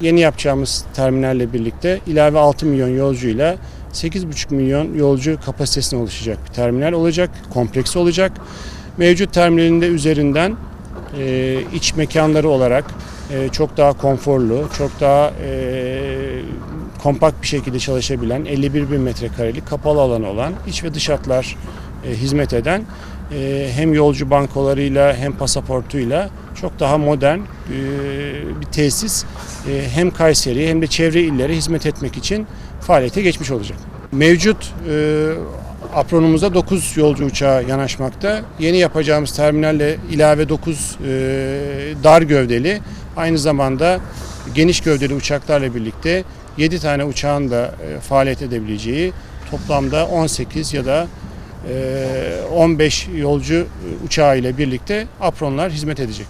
Yeni yapacağımız terminalle birlikte ilave 6 milyon yolcuyla 8,5 milyon yolcu kapasitesine oluşacak bir terminal olacak, kompleks olacak. Mevcut terminalinde üzerinden e, iç mekanları olarak e, çok daha konforlu, çok daha e, kompakt bir şekilde çalışabilen 51 bin metrekarelik kapalı alanı olan iç ve dış hatlar e, hizmet eden e, hem yolcu bankolarıyla hem pasaportuyla çok daha modern e, bir tesis hem Kayseri hem de çevre illere hizmet etmek için faaliyete geçmiş olacak. Mevcut apronumuzda 9 yolcu uçağı yanaşmakta. Yeni yapacağımız terminalle ilave 9 e, dar gövdeli aynı zamanda geniş gövdeli uçaklarla birlikte 7 tane uçağın da faaliyet edebileceği toplamda 18 ya da 15 yolcu uçağı ile birlikte apronlar hizmet edecek.